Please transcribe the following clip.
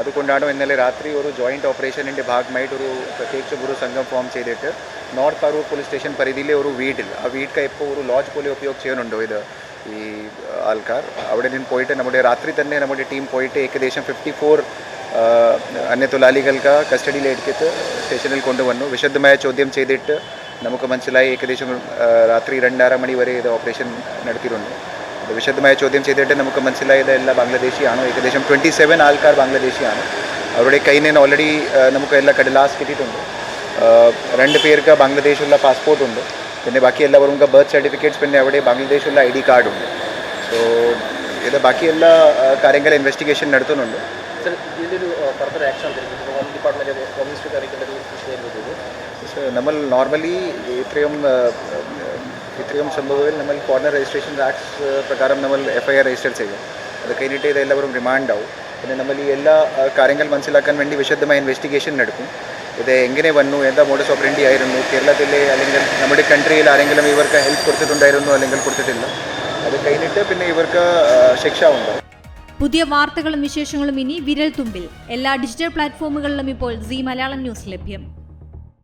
അതുകൊണ്ടാണ് ഇന്നലെ രാത്രി ഒരു ജോയിന്റ് ഓപ്പറേഷനിന്റെ ഭാഗമായിട്ട് ഒരു പ്രത്യേകിച്ച് ഒരു സംഘം ഫോം ചെയ്തിട്ട് നോർത്ത് പറവൂർ പോലീസ് സ്റ്റേഷൻ പരിധിയിലെ ഒരു വീട്ടിൽ ആ വീട്ടിൽ ഇപ്പോൾ ഒരു ലോഡ്ജ് പോലെ ഉപയോഗം ചെയ്യുന്നുണ്ടോ ഇത് ഈ ആൾക്കാർ? അവിടെ നിന്ന് പോയിട്ട് നമ്മുടെ രാത്രി തന്നെ നമ്മുടെ ടീം പോയിട്ട് ഏകദേശം ഫിഫ്റ്റി ഫോർ കസ്റ്റഡിയിൽ കസ്റ്റഡിയിലെടുത്തിട്ട് സ്റ്റേഷനിൽ കൊണ്ടുവന്നു. വിശദമായ ചോദ്യം ചെയ്തിട്ട് നമുക്ക് മനസ്സിലായി. ഏകദേശം രാത്രി രണ്ടര മണി വരെ ഇത് ഓപ്പറേഷൻ നടത്തിയിട്ടുണ്ട്. അത് വിശദമായ ചോദ്യം ചെയ്തിട്ട് നമുക്ക് മനസ്സിലായത് എല്ലാ ബംഗ്ലാദേശിയാണ്. ഏകദേശം ട്വന്റി സെവൻ ആൾക്കാർ ബംഗ്ലാദേശിയാണ്. അവരുടെ കയ്യിൽ നിന്ന് ഓൾറെഡി നമുക്ക് എല്ലാ കടലാസ് കിട്ടിയിട്ടുണ്ട്. രണ്ട് പേർക്ക് ബംഗ്ലാദേശുള്ള പാസ്പോർട്ട് ഉണ്ട്. പിന്നെ ബാക്കി എല്ലാവർക്കും ബർത്ത് സർട്ടിഫിക്കറ്റ്സ് പിന്നെ അവിടെ ബംഗ്ലാദേശുള്ള ഐ ഡി കാർഡുണ്ട് സോ ഇത് ബാക്കി എല്ലാ കാര്യങ്ങളും കാര്യങ്ങൾ ഇൻവെസ്റ്റിഗേഷൻ നടത്തുന്നുണ്ട് നമ്മൾ നോർമലി ഇത്രയും ഇത്രയും സംഭവത്തിൽ നമ്മൾ കോർണർ രജിസ്ട്രേഷൻ ആക്ട്സ് പ്രകാരം നമ്മൾ എഫ് ഐ ആർ രജിസ്റ്റർ ചെയ്യും അത് കഴിഞ്ഞിട്ട് ഇത് എല്ലാവരും റിമാൻഡ് ആവും. പിന്നെ നമ്മൾ ഈ എല്ലാ കാര്യങ്ങൾ മനസ്സിലാക്കാൻ വേണ്ടി വിശദമായ ഇൻവെസ്റ്റിഗേഷൻ നടക്കും ഇത് എങ്ങനെ വന്നു? എന്താ മോഡസ് ഓപ്പറേണ്ടി ആയിരുന്നു? കേരളത്തിലെ അല്ലെങ്കിൽ നമ്മുടെ കൺട്രിയിൽ ആരെങ്കിലും ഇവർക്ക് ഹെൽപ്പ് കൊടുത്തിട്ടുണ്ടായിരുന്നു അല്ലെങ്കിൽ കൊടുത്തിട്ടില്ല. അത് കഴിഞ്ഞിട്ട് പിന്നെ ഇവർക്ക് ശിക്ഷ ഉണ്ടാവും. പുതിയ വാർത്തകളും വിശേഷങ്ങളും ഇനി വിരൽ തുമ്പിൽ. എല്ലാ ഡിജിറ്റൽ പ്ലാറ്റ്ഫോമുകളിലും ഇപ്പോൾ സി മലയാളം ന്യൂസ് ലഭ്യം.